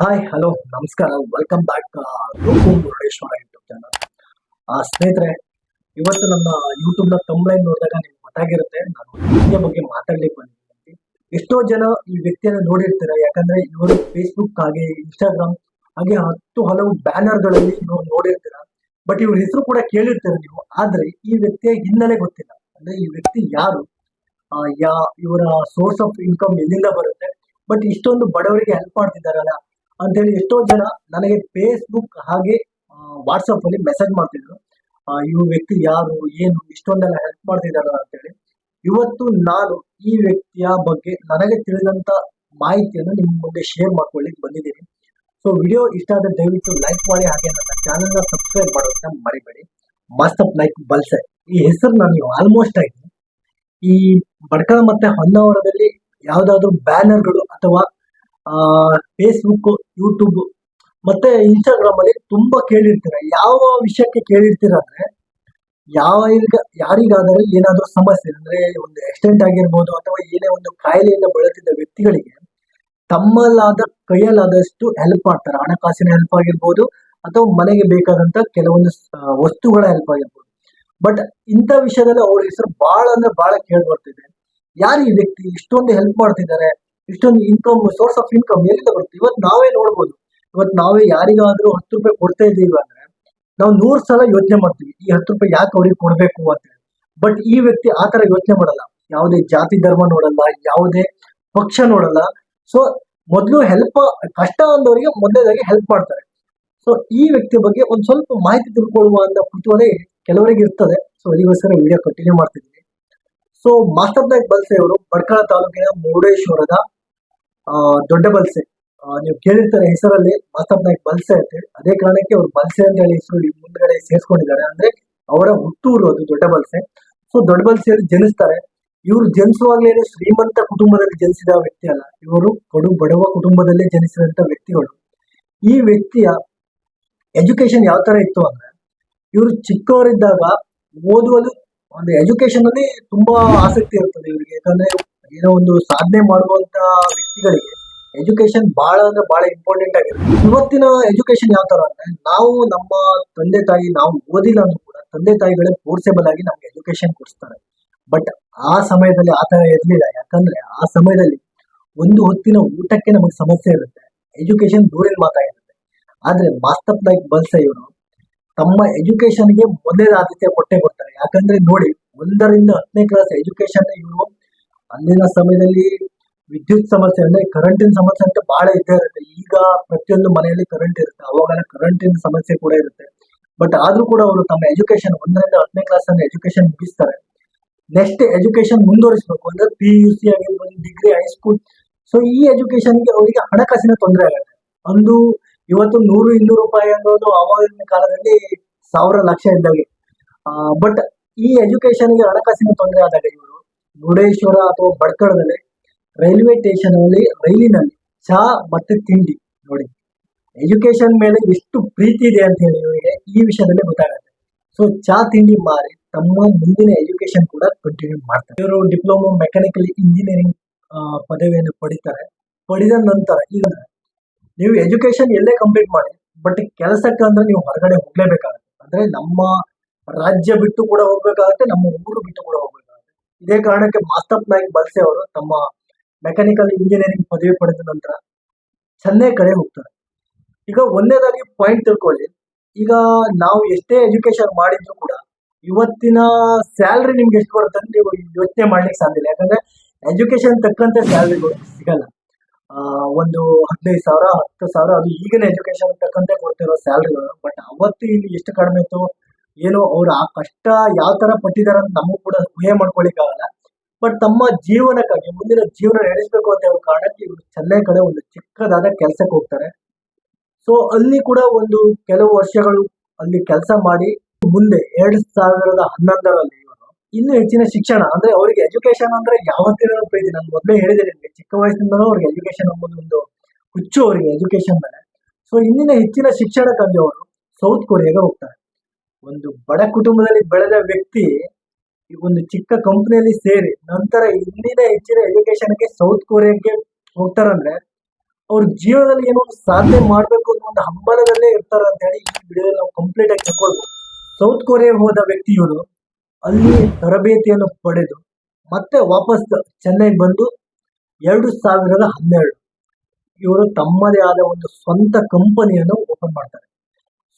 Hi hello ನಮಸ್ಕಾರ. Welcome back Roopu Murudeshwara YouTube channel ಆ, ಸ್ನೇಹಿತರೆ, ಇವತ್ತು ನಮ್ಮ ಯೂಟ್ಯೂಬ್ನ ತಂಬ್ಲೈನ್ ನೋಡಿದಾಗ ನಿಮ್ಗೆ ಗೊತ್ತಾಗಿರುತ್ತೆ. ನಾನು ವ್ಯಕ್ತಿಯ ಬಗ್ಗೆ ಮಾತಾಡ್ಲಿಕ್ಕೆ ಬಂದಿದ್ದೀನಿ. ಎಷ್ಟೋ ಜನ ಈ ವ್ಯಕ್ತಿಯನ್ನು ನೋಡಿರ್ತೀರ. ಯಾಕಂದ್ರೆ ಇವರು ಫೇಸ್ಬುಕ್ ಹಾಗೆ ಇನ್ಸ್ಟಾಗ್ರಾಮ್ ಹಾಗೆ ಹತ್ತು ಹಲವು ಬ್ಯಾನರ್ಗಳಲ್ಲಿ ಇವರು ನೋಡಿರ್ತೀರ. ಬಟ್ ಇವ್ರ ಹೆಸರು ಕೂಡ ಕೇಳಿರ್ತೀರ ನೀವು. ಆದ್ರೆ ಈ ವ್ಯಕ್ತಿಯ ಹಿನ್ನೆಲೆ ಗೊತ್ತಿಲ್ಲ. ಅಂದ್ರೆ ಈ ವ್ಯಕ್ತಿ ಯಾರು? ಯಾ, ಇವರ ಸೋರ್ಸ್ ಆಫ್ ಇನ್ಕಮ್ ಎಲ್ಲಿಂದ ಬರುತ್ತೆ? ಬಟ್ ಇಷ್ಟೊಂದು ಬಡವರಿಗೆ ಹೆಲ್ಪ್ ಮಾಡ್ತಿದ್ದಾರಲ್ಲ. ಅಂತೇಳಿ ಎಷ್ಟೋ ಜನ ನನಗೆ ಫೇಸ್ಬುಕ್ ಹಾಗೆ ವಾಟ್ಸಪ್ ಅಲ್ಲಿ ಮೆಸೇಜ್ ಮಾಡ್ತಿದ್ರು. ಇವ್ ವ್ಯಕ್ತಿ ಯಾರು, ಏನು, ಇಷ್ಟೊಂದೆಲ್ಲ ಹೆಲ್ಪ್ ಮಾಡ್ತಿದ್ದಾರೆ ಅಂತೇಳಿ ಇವತ್ತು ನಾನು ಈ ವ್ಯಕ್ತಿಯ ಬಗ್ಗೆ ನನಗೆ ತಿಳಿದಂತ ಮಾಹಿತಿಯನ್ನು ನಿಮ್ಮ ಮುಂದೆ ಶೇರ್ ಮಾಡ್ಕೊಳ್ಳಿಕ್ಕೆ ಬಂದಿದ್ದೀನಿ. ಸೊ ವಿಡಿಯೋ ಇಷ್ಟ ಆದ್ರೆ ದಯವಿಟ್ಟು ಲೈಕ್ ಮಾಡಿ, ಹಾಗೆ ನನ್ನ ಚಾನೆಲ್ನ ಸಬ್ಸ್ಕ್ರೈಬ್ ಮಾಡೋದನ್ನ ಮರಿಬೇಡಿ. ಮಸ್ತಪ್ ಲೈಕ್ ಬಲ್ಸೆ ಈ ಹೆಸರು ನಾನು ಆಲ್ಮೋಸ್ಟ್ ಆಗಿ ಈ ಬಡ್ಕಳ ಮತ್ತೆ ಹೊನ್ನಾವರದಲ್ಲಿ ಯಾವ್ದಾದ್ರು ಬ್ಯಾನರ್ಗಳು ಅಥವಾ ಫೇಸ್ಬುಕ್ ಯೂಟ್ಯೂಬ್ ಮತ್ತೆ ಇನ್ಸ್ಟಾಗ್ರಾಮ್ ಅಲ್ಲಿ ತುಂಬಾ ಕೇಳಿರ್ತೀರ. ಯಾವ ವಿಷಯಕ್ಕೆ ಕೇಳಿರ್ತೀರ ಅಂದ್ರೆ ಯಾವ ಯಾರಿಗಾದರೂ ಏನಾದರೂ ಸಮಸ್ಯೆ, ಅಂದ್ರೆ ಒಂದು ಆಕ್ಸಿಡೆಂಟ್ ಆಗಿರ್ಬೋದು ಅಥವಾ ಏನೇ ಒಂದು ಕಾಯಿಲೆಯಿಂದ ಬಳಲ್ತಿದ್ದ ವ್ಯಕ್ತಿಗಳಿಗೆ ತಮ್ಮಲ್ಲಾದ, ಕೈಯಲ್ಲಾದಷ್ಟು ಹೆಲ್ಪ್ ಮಾಡ್ತಾರೆ ಹಣಕಾಸಿನ ಹೆಲ್ಪ್ ಆಗಿರ್ಬೋದು ಅಥವಾ ಮನೆಗೆ ಬೇಕಾದಂತ ಕೆಲವೊಂದು ವಸ್ತುಗಳ ಹೆಲ್ಪ್ ಆಗಿರ್ಬೋದು. ಬಟ್ ಇಂಥ ವಿಷಯದಲ್ಲಿ ಅವ್ರ ಹೆಸರು ಬಹಳ ಅಂದ್ರೆ ಬಹಳ ಕೇಳಿ ಬರ್ತಿದೆ ಯಾರು ಈ ವ್ಯಕ್ತಿ ಇಷ್ಟೊಂದು ಹೆಲ್ಪ್ ಮಾಡ್ತಿದ್ದಾರೆ? ಇಷ್ಟೊಂದು ಇನ್ಕಮ್ ಸೋರ್ಸ್ ಆಫ್ ಇನ್ಕಮ್ ಎಲ್ಲಿಂದ ಬರುತ್ತೆ ಇವತ್ತು ನಾವೇ ನೋಡ್ಬೋದು. ಇವತ್ತು ನಾವೇ ಯಾರಿಗಾದ್ರೂ ಹತ್ತು ರೂಪಾಯಿ ಕೊಡ್ತಾ ಇದ್ದೀವಿ ಅಂದ್ರೆ ನಾವು ನೂರು ಸಲ ಯೋಚನೆ ಮಾಡ್ತೀವಿ. ಈ ಹತ್ತು ರೂಪಾಯಿ ಯಾಕೆ ಅವ್ರಿಗೆ ಕೊಡಬೇಕು ಅಂತ ಬಟ್ ಈ ವ್ಯಕ್ತಿ ಆ ತರ ಯೋಚನೆ ಮಾಡಲ್ಲ. ಯಾವುದೇ ಜಾತಿ ಧರ್ಮ ನೋಡಲ್ಲ, ಯಾವುದೇ ಪಕ್ಷ ನೋಡಲ್ಲ. ಸೊ ಮೊದಲು ಹೆಲ್ಪ್ ಕಷ್ಟ ಅಂದವರಿಗೆ ಮೊದಲನೇದಾಗಿ ಹೆಲ್ಪ್ ಮಾಡ್ತಾರೆ. ಸೊ ಈ ವ್ಯಕ್ತಿ ಬಗ್ಗೆ ಒಂದು ಸ್ವಲ್ಪ ಮಾಹಿತಿ ತಿಳ್ಕೊಳ್ಳುವ ಅಂತ ಕುತೂಹಲ ಕೆಲವರಿಗೆ ಇರ್ತದೆ. ಸೊ ಅದಕ್ಕೋಸ್ಕರ ವಿಡಿಯೋ ಕಂಟಿನ್ಯೂ ಮಾಡ್ತಿದ್ದೀನಿ. ಸೊ ಮಾಸ್ಟರ್ ನಾಯಕ್ ಬಲ್ಸೆ ಅವರು ಬಡ್ಕಳ ತಾಲೂಕಿನ ಮುರುಡೇಶ್ವರದ ದೊಡ್ಡ ಬಲ್ಸೆ. ನೀವು ಕೇಳಿರ್ತಾರೆ ಹೆಸರಲ್ಲಿ ಮಾಸ್ಟರ್ ನಾಯಕ್ ಬಲ್ಸೆ ಅಂತ ಅದೇ ಕಾರಣಕ್ಕೆ ಅವ್ರು ಬಲ್ಸೆ ಅಂತ ಹೇಳಿ ಹೆಸರು ಮುಂದ್ಗಡೆ ಸೇರಿಸ್ಕೊಂಡಿದ್ದಾರೆ. ಅಂದ್ರೆ ಅವರ ಹುಟ್ಟೂರು ಅದು ದೊಡ್ಡ ಬಲ್ಸೆ. ಸೊ ದೊಡ್ಡ ಬಲ್ಸೆಯಲ್ಲಿ ಜನಿಸ್ತಾರೆ. ಇವರು ಜನಿಸುವಾಗಲೇ ಶ್ರೀಮಂತ ಕುಟುಂಬದಲ್ಲಿ ಜನಿಸಿದ ವ್ಯಕ್ತಿ ಅಲ್ಲ. ಇವರು ಕಡು ಬಡವ ಕುಟುಂಬದಲ್ಲೇ ಜನಿಸಿದಂತ ವ್ಯಕ್ತಿಗಳು. ಈ ವ್ಯಕ್ತಿಯ ಎಜುಕೇಶನ್ ಯಾವ ತರ ಇತ್ತು ಅಂದ್ರೆ, ಇವರು ಚಿಕ್ಕವರಿದ್ದಾಗ ಓದುವಲ್ಲಿ ಒಂದು ಎಜುಕೇಶನ್ ಅಲ್ಲಿ ತುಂಬಾ ಆಸಕ್ತಿ ಇರ್ತದೆ ಇವರಿಗೆ. ಯಾಕಂದ್ರೆ ಏನೋ ಒಂದು ಸಾಧನೆ ಮಾಡುವಂತ ವ್ಯಕ್ತಿಗಳಿಗೆ ಎಜುಕೇಶನ್ ಬಹಳ ಅಂದ್ರೆ ಬಹಳ ಇಂಪಾರ್ಟೆಂಟ್ ಆಗಿರುತ್ತೆ. ಇವತ್ತಿನ ಎಜುಕೇಶನ್ ಯಾವ ತರ ಅಂದ್ರೆ ನಾವು ನಮ್ಮ ತಂದೆ ತಾಯಿ ನಾವು ಓದಿಲ್ಲ ಅಂದ್ರೂ ಕೂಡ ತಂದೆ ತಾಯಿಗಳೇ ಫೋರ್ಸೆಬಲ್ ಆಗಿ ನಮ್ಗೆ ಎಜುಕೇಶನ್ ಕೊಡಿಸ್ತಾರೆ. ಬಟ್ ಆ ಸಮಯದಲ್ಲಿ ಆ ತರ ಇರ್ಲಿಲ್ಲ. ಯಾಕಂದ್ರೆ ಆ ಸಮಯದಲ್ಲಿ ಒಂದು ಹೊತ್ತಿನ ಊಟಕ್ಕೆ ನಮಗೆ ಸಮಸ್ಯೆ ಇರುತ್ತೆ. ಎಜುಕೇಶನ್ ದೂರಿನ ಮಾತಾಗಿರುತ್ತೆ ಆದ್ರೆ ಮಾಸ್ತಪ್ ಲೈಕ್ ಬಲ್ಸ ಇವರು ತಮ್ಮ ಎಜುಕೇಶನ್ಗೆ ಮೊದಲೇ ಆದ್ಯತೆ ಕೊಟ್ಟೆ ಕೊಡ್ತಾರೆ. ಯಾಕಂದ್ರೆ ನೋಡಿ, ಒಂದರಿಂದ ಹತ್ತನೇ ಕ್ಲಾಸ್ ಎಜುಕೇಶನ್ ಇವರು ಅಂದಿನ ಸಮಯದಲ್ಲಿ ವಿದ್ಯುತ್ ಸಮಸ್ಯೆ ಅಂದ್ರೆ ಕರೆಂಟಿನ ಸಮಸ್ಯೆ ಅಂತ ಬಹಳ ಇದ್ದೇ ಇರುತ್ತೆ. ಈಗ ಪ್ರತಿಯೊಂದು ಮನೆಯಲ್ಲಿ ಕರೆಂಟ್ ಇರುತ್ತೆ. ಅವಾಗೆಲ್ಲ ಕರೆಂಟಿನ ಸಮಸ್ಯೆ ಕೂಡ ಇರುತ್ತೆ. ಬಟ್ ಆದ್ರೂ ಕೂಡ ಅವರು ತಮ್ಮ ಎಜುಕೇಶನ್ ಒಂದರಿಂದ ಹತ್ತನೇ ಕ್ಲಾಸ್ ಅನ್ನ ಎಜುಕೇಶನ್ ಮುಗಿಸ್ತಾರೆ. ನೆಕ್ಸ್ಟ್ ಎಜುಕೇಶನ್ ಮುಂದುವರಿಸಬೇಕು. ಅಂದ್ರೆ ಪಿ ಯು ಸಿ ಆಗಿರ್ಬೋದು ಡಿಗ್ರಿ ಹೈಸ್ಕೂಲ್ ಸೊ ಈ ಎಜುಕೇಶನ್ಗೆ ಅವರಿಗೆ ಹಣಕಾಸಿನ ತೊಂದರೆ ಆಗುತ್ತೆ. ಒಂದು ಇವತ್ತು ನೂರು, ಇನ್ನೂರು ರೂಪಾಯಿ ಅನ್ನೋದು ಅವಾಗಿನ ಕಾಲದಲ್ಲಿ ಸಾವಿರ ಲಕ್ಷ ಇದ್ದಾಗೆ. ಬಟ್ ಈ ಎಜುಕೇಶನ್ಗೆ ಹಣಕಾಸಿನ ತೊಂದರೆ ಆದಾಗ ಇವರು ಮುರುಡೇಶ್ವರ ಅಥವಾ ಭಟ್ಕಳದಲ್ಲಿ ರೈಲ್ವೆ ಸ್ಟೇಷನ್ ಅಲ್ಲಿ ರೈಲಿನಲ್ಲಿ ಚಹಾ ಮತ್ತೆ ತಿಂಡಿ ನೋಡಿ. ಎಜುಕೇಶನ್ ಮೇಲೆ ಎಷ್ಟು ಪ್ರೀತಿ ಇದೆ ಅಂತ ಹೇಳಿ ಇವರಿಗೆ ಈ ವಿಷಯದಲ್ಲಿ ಗೊತ್ತಾಗುತ್ತೆ. ಸೊ ಚಹಾ ತಿಂಡಿ ಮಾರಿ ತಮ್ಮ ಮುಂದಿನ ಎಜುಕೇಶನ್ ಕೂಡ ಕಂಟಿನ್ಯೂ ಮಾಡ್ತಾರೆ. ಇವರು ಡಿಪ್ಲೊಮಾ ಮೆಕ್ಯಾನಿಕಲ್ ಇಂಜಿನಿಯರಿಂಗ್ ಪದವಿಯನ್ನು ಪಡಿತಾರೆ. ಪಡೆದ ನಂತರ ಈಗ ನೀವು ಎಜುಕೇಶನ್ ಎಲ್ಲೇ ಕಂಪ್ಲೀಟ್ ಮಾಡಿ, ಬಟ್ ಕೆಲಸಕ್ಕೆ ಅಂದ್ರೆ ನೀವು ಹೊರಗಡೆ ಹೋಗ್ಲೇಬೇಕಾಗುತ್ತೆ. ಅಂದ್ರೆ ನಮ್ಮ ರಾಜ್ಯ ಬಿಟ್ಟು ಕೂಡ ಹೋಗ್ಬೇಕಾಗತ್ತೆ, ನಮ್ಮ ಊರು ಬಿಟ್ಟು ಕೂಡ ಹೋಗ್ಬೇಕಾಗುತ್ತೆ. ಇದೇ ಕಾರಣಕ್ಕೆ ಮಾಸ್ತಪ್ ನಾಯ್ಕ್ ಬಲ್ಸೆ ಅವರು ತಮ್ಮ ಮೆಕ್ಯಾನಿಕಲ್ ಇಂಜಿನಿಯರಿಂಗ್ ಪದವಿ ಪಡೆದ ನಂತರ ಚೆನ್ನೈ ಕಡೆ ಹೋಗ್ತಾರೆ. ಈಗ ಒಂದೇದಾಗಿ ಪಾಯಿಂಟ್ ತಿಳ್ಕೊಳ್ಳಿ. ಈಗ ನಾವು ಎಷ್ಟೇ ಎಜುಕೇಶನ್ ಮಾಡಿದ್ರು ಕೂಡ ಇವತ್ತಿನ ಸ್ಯಾಲ್ರಿ ನಿಮ್ಗೆ ಎಷ್ಟು ಬರುತ್ತೆ ಅಂತ ನೀವು ಯೋಚನೆ ಮಾಡ್ಲಿಕ್ಕೆ ಸಾಧ್ಯ ಇಲ್ಲ. ಯಾಕಂದ್ರೆ ಎಜುಕೇಶನ್ ತಕ್ಕಂತೆ ಸ್ಯಾಲ್ರಿಗಳು ಸಿಗಲ್ಲ. ಒಂದು ಹದಿನೈದು ಸಾವಿರ, ಹತ್ತು ಸಾವಿರ ಅದು ಈಗಿನ ಎಜುಕೇಶನ್ ತಕ್ಕಂತೆ ಕೊಡ್ತಿರೋ ಸ್ಯಾಲ್ರಿಗಳು ಬಟ್ ಅವತ್ತು ಇಲ್ಲಿ ಎಷ್ಟು ಕಡಿಮೆ ಇತ್ತು? ಏನೋ ಅವ್ರು ಆ ಕಷ್ಟ ಯಾವ ತರ ಪಟ್ಟಿದಾರ ಅಂತ ನಮಗೂ ಕೂಡ ಊಹೆ ಮಾಡ್ಕೊಳಿಕ್ ಆಗಲ್ಲ ಬಟ್ ತಮ್ಮ ಜೀವನಕ್ಕಾಗಿ, ಮುಂದಿನ ಜೀವನ ನಡೆಸಬೇಕು ಅಂತ ಹೇಳೋ ಕಾರಣಕ್ಕೆ ಇವರು ಚೆನ್ನೈ ಕಡೆ ಒಂದು ಚಿಕ್ಕದಾದ ಕೆಲಸಕ್ಕೆ ಹೋಗ್ತಾರೆ. ಸೊ ಅಲ್ಲಿ ಕೂಡ ಒಂದು ಕೆಲವು ವರ್ಷಗಳು ಅಲ್ಲಿ ಕೆಲಸ ಮಾಡಿ, ಮುಂದೆ ಎರಡ್ ಸಾವಿರದ ಹನ್ನೊಂದರಲ್ಲಿ ಇವರು. ಇನ್ನು ಹೆಚ್ಚಿನ ಶಿಕ್ಷಣ, ಅಂದ್ರೆ ಅವರಿಗೆ ಎಜುಕೇಶನ್ ಅಂದ್ರೆ ಯಾವತ್ತಿನ ಪ್ರೀತಿ ನಾನು ಮೊದಲೇ ಹೇಳಿದೆ ನಿಮಗೆ ಚಿಕ್ಕ ವಯಸ್ಸಿಂದನೂ ಅವ್ರಿಗೆ ಎಜುಕೇಶನ್ ಅನ್ನೋದು ಒಂದು ಹುಚ್ಚು ಅವರಿಗೆ ಎಜುಕೇಶನ್ ಮೇಲೆ. ಸೊ ಇಂದಿನ ಹೆಚ್ಚಿನ ಶಿಕ್ಷಣಕ್ಕಾಗಿ ಅವರು ಸೌತ್ ಕೊರಿಯಾಗೆ ಹೋಗ್ತಾರೆ. ಒಂದು ಬಡ ಕುಟುಂಬದಲ್ಲಿ ಬೆಳೆದ ವ್ಯಕ್ತಿ ಈ ಒಂದು ಚಿಕ್ಕ ಕಂಪ್ನಿಯಲ್ಲಿ ಸೇರಿ ನಂತರ ಇಲ್ಲಿನ ಹೆಚ್ಚಿನ ಎಜುಕೇಶನ್ಗೆ ಸೌತ್ ಕೊರಿಯಾಕ್ಕೆ ಹೋಗ್ತಾರಂದ್ರೆ ಅವ್ರ ಜೀವನದಲ್ಲಿ ಏನೋ ಒಂದು ಸಾಧನೆ ಮಾಡಬೇಕು ಅನ್ನೋ ಒಂದು ಹಂಬಲದಲ್ಲೇ ಇರ್ತಾರೆ ಅಂತ ಹೇಳಿ ಈ ವಿಡಿಯೋ ನಾವು ಕಂಪ್ಲೀಟ್ ಆಗಿ ತಗೊಳ್ಬೋದು ಸೌತ್ ಕೊರಿಯಾ ಹೋದ ವ್ಯಕ್ತಿಯವರು ಅಲ್ಲಿ ತರಬೇತಿಯನ್ನು ಪಡೆದು ಮತ್ತೆ ವಾಪಸ್ ಚೆನ್ನೈಗೆ ಬಂದು ಎರಡು ಸಾವಿರದ ಹನ್ನೆರಡು ಇವರು ತಮ್ಮದೇ ಆದ ಒಂದು ಸ್ವಂತ ಕಂಪನಿಯನ್ನು ಓಪನ್ ಮಾಡ್ತಾರೆ.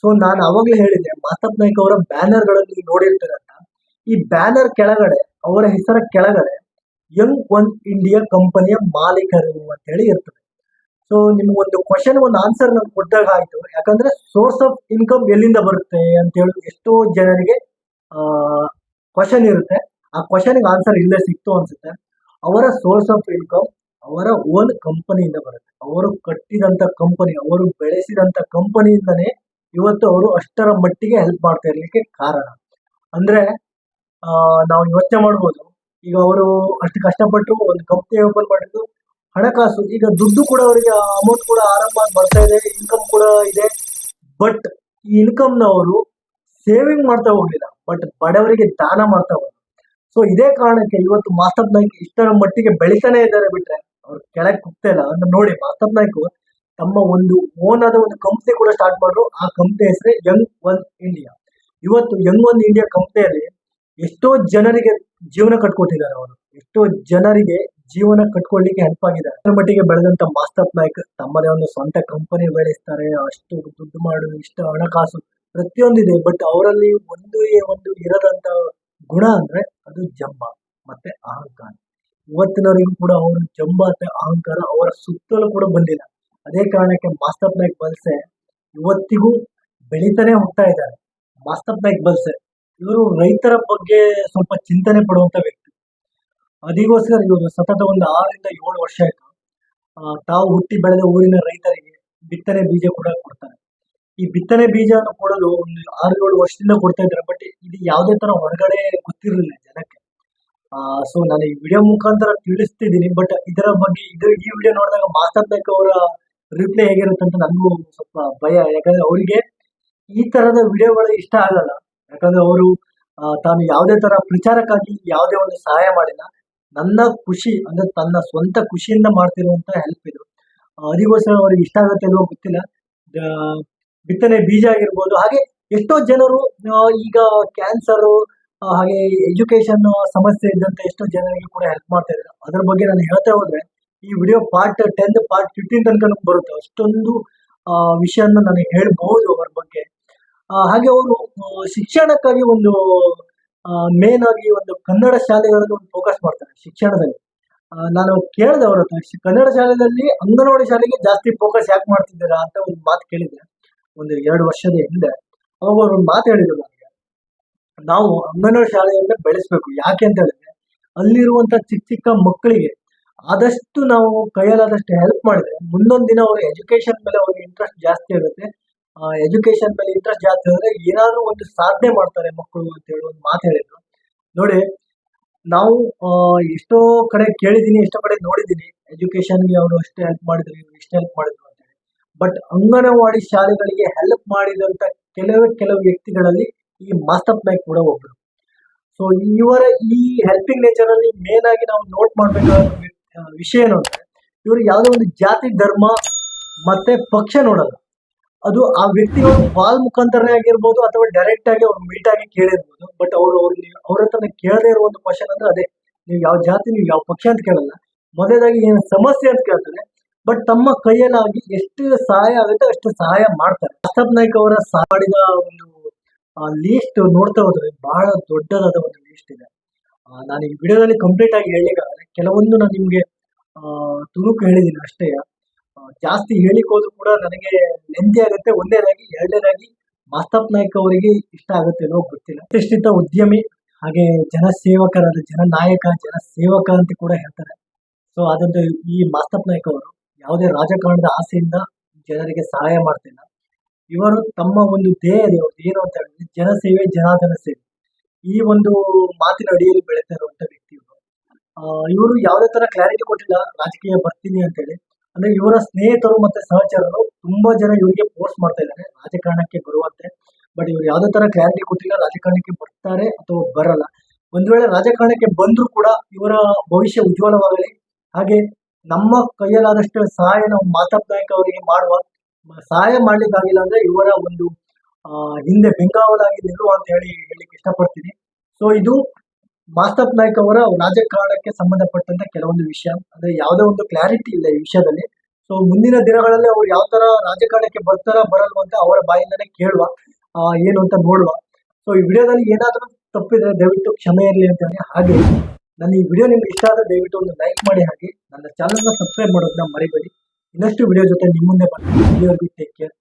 ಸೊ ನಾನು ಅವಾಗಲೇ ಹೇಳಿದ್ದೆ, ಮಾತಪ್ ನಾಯ್ಕ ಅವರ ಬ್ಯಾನರ್ಗಳನ್ನು ನೀವು ನೋಡಿರ್ತೀರ ಅಂತ. ಈ ಬ್ಯಾನರ್ ಕೆಳಗಡೆ, ಅವರ ಹೆಸರ ಕೆಳಗಡೆ ಯಂಗ್ ಒನ್ ಇಂಡಿಯಾ ಕಂಪನಿಯ ಮಾಲೀಕರು ಅಂತ ಹೇಳಿ ಇರ್ತದೆ. ಸೊ ನಿಮ್ಗೊಂದು ಕ್ವಶನ್ ಒಂದು ಆನ್ಸರ್ ನಾನು ಕೊಟ್ಟಾಗ ಆಯ್ತು. ಯಾಕಂದ್ರೆ ಸೋರ್ಸ್ ಆಫ್ ಇನ್ಕಮ್ ಎಲ್ಲಿಂದ ಬರುತ್ತೆ ಅಂತ ಹೇಳಿ ಎಷ್ಟೋ ಜನರಿಗೆ ಕ್ವಶನ್ ಇರುತ್ತೆ. ಆ ಕ್ವಶನ್ಗೆ ಆನ್ಸರ್ ಇಲ್ಲೇ ಸಿಕ್ತು ಅನ್ಸುತ್ತೆ. ಅವರ ಸೋರ್ಸ್ ಆಫ್ ಇನ್ಕಮ್ ಅವರ ಓನ್ ಕಂಪನಿಯಿಂದ ಬರುತ್ತೆ. ಅವರು ಕಟ್ಟಿದಂತ ಕಂಪನಿ ಅವರು ಬೆಳೆಸಿದಂತ ಕಂಪನಿಯಿಂದನೇ ಇವತ್ತು ಅವರು ಅಷ್ಟರ ಮಟ್ಟಿಗೆ ಹೆಲ್ಪ್ ಮಾಡ್ತಾ ಇರಲಿಕ್ಕೆ ಕಾರಣ. ಅಂದ್ರೆ ನಾವು ಯೋಚನೆ ಮಾಡ್ಬೋದು. ಈಗ ಅವರು ಅಷ್ಟು ಕಷ್ಟಪಟ್ಟು ಒಂದು ಕಂಪ್ನಿ ಓಪನ್ ಮಾಡಿದ್ದು, ಹಣಕಾಸು. ಈಗ ದುಡ್ಡು ಕೂಡ ಅವರಿಗೆ ಅಮೌಂಟ್ ಕೂಡ ಆರಾಮಾಗಿ ಬರ್ತಾ ಇದೆ ಇನ್ಕಮ್ ಕೂಡ ಇದೆ. ಬಟ್ ಈ ಇನ್ಕಮ್ನ ಅವರು ಸೇವಿಂಗ್ ಮಾಡ್ತಾ ಹೋಗ್ಲಿಲ್ಲ. ಬಟ್ ಬಡವರಿಗೆ ದಾನ ಮಾಡ್ತಾ ಹೋದ್ರು. ಸೊ ಇದೇ ಕಾರಣಕ್ಕೆ ಇವತ್ತು ಮಾಸ್ತಬ್ ನಾಯ್ಕ್ ಇಷ್ಟರ ಮಟ್ಟಿಗೆ ಬೆಳಿತಾನೆ ಇದ್ದಾರೆ ಬಿಟ್ರೆ, ಅವ್ರು ಕೆಳಗೆ ಕುಗ್ತಾ ಇಲ್ಲ. ಅಂದ್ರೆ ನೋಡಿ ಮಾಸ್ತಬ್ ನಾಯ್ಕ್ ತಮ್ಮ ಒಂದು ಓನ್ ಆದ ಒಂದು ಕಂಪ್ನಿ ಕೂಡ ಸ್ಟಾರ್ಟ್ ಮಾಡ್ರು. ಆ ಕಂಪ್ನಿ ಹೆಸರೇ ಯಂಗ್ ಒನ್ ಇಂಡಿಯಾ ಇವತ್ತು ಯಂಗ್ ಒನ್ ಇಂಡಿಯಾ ಕಂಪ್ನಿಯಲ್ಲಿ ಎಷ್ಟೋ ಜನರಿಗೆ ಜೀವನ ಕಟ್ಕೊಟ್ಟಿದ್ದಾರೆ ಅವರು. ಎಷ್ಟೋ ಜನರಿಗೆ ಜೀವನ ಕಟ್ಕೊಳ್ಳಿಕ್ಕೆ ಹೆಲ್ಪ್ ಆಗಿದೆ ಅದರ ಮಟ್ಟಿಗೆ ಬೆಳೆದಂತ ಮಾಸ್ತಪ್ ನಾಯ್ಕ್, ತಮ್ಮದೇ ಒಂದು ಸ್ವಂತ ಕಂಪನಿ ಬೆಳೆಸ್ತಾರೆ. ಅಷ್ಟು ದುಡ್ಡು ಮಾಡು, ಇಷ್ಟು ಹಣಕಾಸು, ಪ್ರತಿಯೊಂದಿದೆ. ಬಟ್ ಅವರಲ್ಲಿ ಒಂದು ಒಂದು ಇರದಂತ ಗುಣ ಅಂದ್ರೆ ಅದು ಜಂಬ ಮತ್ತೆ ಅಹಂಕಾರ. ಇವತ್ತಿನವರೆಗೂ ಕೂಡ ಅವರು ಜಂಬ ಮತ್ತೆ ಅಹಂಕಾರ ಅವರ ಸುತ್ತಲೂ ಕೂಡ ಬಂದಿಲ್ಲ. ಅದೇ ಕಾರಣಕ್ಕೆ ಮಾಸ್ಟರ್ ನಾಯ್ಕ್ ಬಲ್ಸೆ ಇವತ್ತಿಗೂ ಬೆಳೀತಾನೆ ಹೋಗ್ತಾ ಇದ್ದಾರೆ. ಮಾಸ್ಟರ್ ನಾಯ್ಕ್ ಬಲ್ಸೆ ಇವರು ರೈತರ ಬಗ್ಗೆ ಸ್ವಲ್ಪ ಚಿಂತನೆ ಪಡುವಂತ ವ್ಯಕ್ತಿ. ಅದಕ್ಕೋಸ್ಕರ ಇವರು ಸತತ ಒಂದು ಆರರಿಂದ ಏಳು ವರ್ಷ ಆಯ್ತು. ತಾವು ಹುಟ್ಟಿ ಬೆಳೆದ ಊರಿನ ರೈತರಿಗೆ ಬಿತ್ತನೆ ಬೀಜ ಕೂಡ ಕೊಡ್ತಾರೆ. ಈ ಬಿತ್ತನೆ ಬೀಜವನ್ನು ಕೊಡಲು ಒಂದು ಆರು ಏಳು ವರ್ಷದಿಂದ ಕೊಡ್ತಾ ಇದ್ದಾರೆ, ಬಟ್ ಇದು ಯಾವುದೇ ತರ ಹೊರಗಡೆ ಗೊತ್ತಿರಲಿಲ್ಲ ಜನಕ್ಕೆ. ಸೊ ನಾನು ಈ ವಿಡಿಯೋ ಮುಖಾಂತರ ತಿಳಿಸ್ತಿದ್ದೀನಿ, ಬಟ್ ಇದರ ಬಗ್ಗೆ ಇದು ಈ ವಿಡಿಯೋ ನೋಡಿದಾಗ ಮಾತಾಡ್ಬೇಕು ಅವರ ರಿಪ್ಲೈ ಹೇಗಿರುತ್ತೆ ಅಂತ ನನಗೂ ಸ್ವಲ್ಪ ಭಯ. ಯಾಕಂದ್ರೆ ಅವರಿಗೆ ಈ ತರದ ವಿಡಿಯೋಗಳು ಇಷ್ಟ ಆಗಲ್ಲ. ಯಾಕಂದ್ರೆ ಅವರು ತಾನು ಯಾವುದೇ ತರ ಪ್ರಚಾರಕ್ಕಾಗಿ ಯಾವುದೇ ಒಂದು ಸಹಾಯ ಮಾಡಿಲ್ಲ. ನನ್ನ ಖುಷಿ, ಅಂದ್ರೆ ತನ್ನ ಸ್ವಂತ ಖುಷಿಯಿಂದ ಮಾಡ್ತಿರುವಂತ ಹೆಲ್ಪ್ ಇದು. ಅದಿಗೋಸ್ಕರ ಅವ್ರಿಗೆ ಇಷ್ಟ ಆಗುತ್ತೆ ಅಲ್ವೋ ಗೊತ್ತಿಲ್ಲ. ಬಿತ್ತನೆ ಬೀಜ ಆಗಿರ್ಬೋದು, ಹಾಗೆ ಎಷ್ಟೋ ಜನರು ಈಗ ಕ್ಯಾನ್ಸರ್ ಹಾಗೆ ಎಜುಕೇಶನ್ ಸಮಸ್ಯೆ ಇದ್ದಂತ ಎಷ್ಟೋ ಜನರಿಗೆ ಕೂಡ ಹೆಲ್ಪ್ ಮಾಡ್ತಾ ಇದ್ದಾರೆ. ಅದ್ರ ಬಗ್ಗೆ ನಾನು ಹೇಳ್ತಾ ಹೋದ್ರೆ ಈ video part ten part fifteen ತನಕ ಬರುತ್ತೆ. ಅಷ್ಟೊಂದು ವಿಷಯನ ನಾನು ಹೇಳ್ಬಹುದು ಅವರ ಬಗ್ಗೆ. ಹಾಗೆ ಅವರು ಶಿಕ್ಷಣಕ್ಕಾಗಿ ಒಂದು ಮೇನ್ ಆಗಿ ಒಂದು ಕನ್ನಡ ಶಾಲೆಗಳನ್ನು ಒಂದು ಫೋಕಸ್ ಮಾಡ್ತಾರೆ ಶಿಕ್ಷಣದಲ್ಲಿ. ನಾನು ಕೇಳಿದೆ ಅವರ ಹತ್ರ ಕನ್ನಡ ಶಾಲೆಯಲ್ಲಿ ಅಂಗನವಾಡಿ ಶಾಲೆಗೆ ಜಾಸ್ತಿ ಫೋಕಸ್ ಯಾಕೆ ಮಾಡ್ತಿದ್ದೀರಾ ಅಂತ ಒಂದು ಮಾತು ಕೇಳಿದೆ ಒಂದು ಎರಡು ವರ್ಷದ ಹಿಂದೆ. ಅವಾಗ ಅವರು ಒಂದು ಮಾತು ಹೇಳಿದ್ರು ನನಗೆ. ನಾವು ಅಂಗನವಾಡಿ ಶಾಲೆಯನ್ನ ಬೆಳೆಸ್ಬೇಕು. ಯಾಕೆ ಅಂತ ಹೇಳಿದ್ರೆ ಅಲ್ಲಿರುವಂತ ಚಿಕ್ಕ ಚಿಕ್ಕ ಮಕ್ಕಳಿಗೆ ಆದಷ್ಟು ನಾವು ಕೈಯಲ್ಲಾದಷ್ಟು ಹೆಲ್ಪ್ ಮಾಡಿದ್ರೆ ಮುಂದೊಂದು ದಿನ ಅವ್ರ ಎಜುಕೇಶನ್ ಮೇಲೆ ಅವ್ರಿಗೆ ಇಂಟ್ರೆಸ್ಟ್ ಜಾಸ್ತಿ ಆಗುತ್ತೆ ಎಜುಕೇಶನ್ ಮೇಲೆ ಇಂಟ್ರೆಸ್ಟ್ ಜಾಸ್ತಿ ಆದರೆ ಏನಾದ್ರೂ ಒಂದು ಸಾಧನೆ ಮಾಡ್ತಾರೆ ಮಕ್ಕಳು ಅಂತ ಹೇಳಿ ಒಂದು ಮಾತು ಹೇಳಿದ್ರು. ನೋಡಿ, ನಾವು ಎಷ್ಟೋ ಕಡೆ ಕೇಳಿದೀನಿ ಎಷ್ಟೋ ಕಡೆ ನೋಡಿದೀನಿ ಎಜುಕೇಶನ್ಗೆ ಅವರು ಅಷ್ಟೇ ಹೆಲ್ಪ್ ಮಾಡಿದ್ರು, ಇವ್ರು ಇಷ್ಟೇ ಹೆಲ್ಪ್ ಮಾಡಿದ್ರು ಅಂತ ಬಟ್ ಅಂಗನವಾಡಿ ಶಾಲೆಗಳಿಗೆ ಹೆಲ್ಪ್ ಮಾಡಿದಂತ ಕೆಲವೇ, ಕೆಲವು ವ್ಯಕ್ತಿಗಳಲ್ಲಿ ಈ ಮಾಸ್ತಪ್ ನಾಯ್ಕ್ ಕೂಡ ಒಬ್ಬರು ಸೊ ಇವರ ಈ ಹೆಲ್ಪಿಂಗ್ ನೇಚರ್ ಅಲ್ಲಿ ಮೇನ್ ಆಗಿ ನಾವು ನೋಟ್ ಮಾಡ್ಬೇಕಾದ ವಿಷಯ ಏನು ಅಂದ್ರೆ, ಇವರು ಯಾವುದೋ ಒಂದು ಜಾತಿ, ಧರ್ಮ, ಮತ್ತೆ ಪಕ್ಷ ನೋಡಲ್ಲ. ಅದು ಆ ವ್ಯಕ್ತಿಗಳು ಬಾಲ್ ಮುಖಾಂತರನೇ ಆಗಿರ್ಬೋದು ಅಥವಾ ಡೈರೆಕ್ಟ್ ಆಗಿ ಅವ್ರು ಮೀಟ್ ಆಗಿ ಕೇಳಿರ್ಬೋದು. ಬಟ್ ಅವರು ಅವ್ರ ಅವ್ರ ಹತ್ರ ಕೇಳದೇ ಇರೋ ಒಂದು ಕ್ವಶನ್ ಅಂದ್ರೆ ಅದೇ, ನೀವು ಯಾವ ಜಾತಿ, ನೀವು ಯಾವ ಪಕ್ಷ ಅಂತ ಕೇಳಲ್ಲ. ಮೊದಲೇದಾಗಿ ಏನು ಸಮಸ್ಯೆ ಅಂತ ಕೇಳ್ತಾರೆ. ಬಟ್ ತಮ್ಮ ಕೈಯಲ್ಲಾಗಿ ಎಷ್ಟು ಸಹಾಯ ಆಗುತ್ತೆ ಅಷ್ಟು ಸಹಾಯ ಮಾಡ್ತಾರೆ. ಅಸ್ತಬ್ ನಾಯ್ಕ್ ಅವರ ಸಾಡಿದ ಒಂದು ಲೀಸ್ಟ್ ನೋಡ್ತಾ ಹೋದ್ರೆ ಬಹಳ ದೊಡ್ಡದಾದ ಒಂದು ಲೀಸ್ಟ್ ಇದೆ. ನಾನು ಈ ವಿಡಿಯೋದಲ್ಲಿ ಕಂಪ್ಲೀಟ್ ಆಗಿ ಹೇಳಲಿಕ್ಕಾಗಲ್ಲ. ಕೆಲವೊಂದು ನಾನು ನಿಮಗೆ ತುಣುಕು ಹೇಳಿದ್ದೀನಿ ಅಷ್ಟೇ. ಜಾಸ್ತಿ ಹೇಳಿಕೋದು ಕೂಡ ನನಗೆ ಲೆಂತಿ ಆಗುತ್ತೆ ಒಂದೇದಾಗಿ ಎರಡನೇದಾಗಿ ಮಾಸ್ತಪ್ ನಾಯ್ಕ್ ಅವರಿಗೆ ಇಷ್ಟ ಆಗುತ್ತೆ ಅನ್ನೋ ಗೊತ್ತಿಲ್ಲ. ಪ್ರತಿಷ್ಠಿತ ಉದ್ಯಮಿ, ಹಾಗೆ ಜನಸೇವಕರಾದ ಜನನಾಯಕ ಜನ ಸೇವಕ ಅಂತ ಕೂಡ ಹೇಳ್ತಾರೆ. ಸೊ ಆದಂತ ಈ ಮಾಸ್ತಪ್ ನಾಯ್ಕ್ ಅವರು ಯಾವುದೇ ರಾಜಕಾರಣದ ಆಸೆಯಿಂದ ಜನರಿಗೆ ಸಹಾಯ ಮಾಡ್ತಿಲ್ಲ. ಇವರು ತಮ್ಮ ಒಂದು ಧ್ಯೇಯ ಏನು ಅಂತ ಹೇಳಿದ್ರೆ, ಜನಸೇವೆ, ಜನಾರ್ದನ ಸೇವೆ. ಈ ಒಂದು ಮಾತಿನ ಅಡಿಯಲ್ಲಿ ಬೆಳೀತಾ ಇರುವಂತ ವ್ಯಕ್ತಿ ಇವರು. ಯಾವುದೇ ತರ ಕ್ಲಾರಿಟಿ ಕೊಟ್ಟಿಲ್ಲ, ರಾಜಕೀಯ ಬರ್ತೀನಿ ಅಂತ ಹೇಳಿ ಅಂದ್ರೆ ಇವರ ಸ್ನೇಹಿತರು ಮತ್ತೆ ಸಹಚರರು ತುಂಬಾ ಜನ ಇವರಿಗೆ ಫೋರ್ಸ್ ಮಾಡ್ತಾ ಇದ್ದಾರೆ, ರಾಜಕಾರಣಕ್ಕೆ ಬರುವಂತೆ. ಬಟ್ ಇವರು ಯಾವುದೇ ತರ ಕ್ಲಾರಿಟಿ ಕೊಟ್ಟಿಲ್ಲ, ರಾಜಕಾರಣಕ್ಕೆ ಬರ್ತಾರೆ ಅಥವಾ ಬರಲ್ಲ. ಒಂದ್ ವೇಳೆ ರಾಜಕಾರಣಕ್ಕೆ ಬಂದ್ರು ಕೂಡ ಇವರ ಭವಿಷ್ಯ ಉಜ್ವಲವಾಗಲಿ. ಹಾಗೆ ನಮ್ಮ ಕೈಯಲ್ಲಾದಷ್ಟು ಸಹಾಯ ನಾವು ನಾಯಕ್ ಅವರಿಗೆ ಮಾಡುವ, ಸಹಾಯ ಮಾಡ್ಲಿಕ್ಕಾಗಿಲ್ಲ ಅಂದ್ರೆ ಇವರ ಒಂದು ಹಿಂದೆ ಬೆಂಗಾವಲಾಗಿ ಅಂತ ಹೇಳಿ ಹೇಳಿಕ್ಕೆ ಇಷ್ಟಪಡ್ತೀನಿ. ಸೊ ಇದು ಮಾಸ್ತಪ್ ನಾಯ್ಕ್ ಅವರ ರಾಜಕಾರಣಕ್ಕೆ ಸಂಬಂಧಪಟ್ಟಂತ ಕೆಲವೊಂದು ವಿಷಯ. ಅಂದ್ರೆ ಯಾವುದೇ ಒಂದು ಕ್ಲಾರಿಟಿ ಇಲ್ಲ ಈ ವಿಷಯದಲ್ಲಿ. ಸೊ ಮುಂದಿನ ದಿನಗಳಲ್ಲಿ ಅವ್ರು ಯಾವ ತರ ರಾಜಕಾರಣಕ್ಕೆ ಬರ್ತಾರ ಬರಲ್ವಂತ ಅಂತ ಅವರ ಬಾಯಿಂದನೇ ಕೇಳುವ ಏನು ಅಂತ ನೋಡುವ. ಸೊ ಈ ವಿಡಿಯೋದಲ್ಲಿ ಏನಾದರೂ ತಪ್ಪಿದ್ರೆ ದಯವಿಟ್ಟು ಕ್ಷಮೆ ಇರಲಿ ಅಂತ ಹೇಳಿ ಹಾಗೆ ನನ್ನ ಈ ವಿಡಿಯೋ ನಿಮ್ಗೆ ಇಷ್ಟ ಆದ್ರೆ ದಯವಿಟ್ಟು ಒಂದು ಲೈಕ್ ಮಾಡಿ. ಹಾಗೆ ನನ್ನ ಚಾನಲ್ನ ಸಬ್ಸ್ಕ್ರೈಬ್ ಮಾಡೋದನ್ನ ಮರಿಬೇಡಿ. ಇನ್ನಷ್ಟು ವಿಡಿಯೋ ಜೊತೆ ನಿಮ್ಮ ಮುಂದೆ ಬರ್ತೀನಿ ಟೇಕ್ ಕೇರ್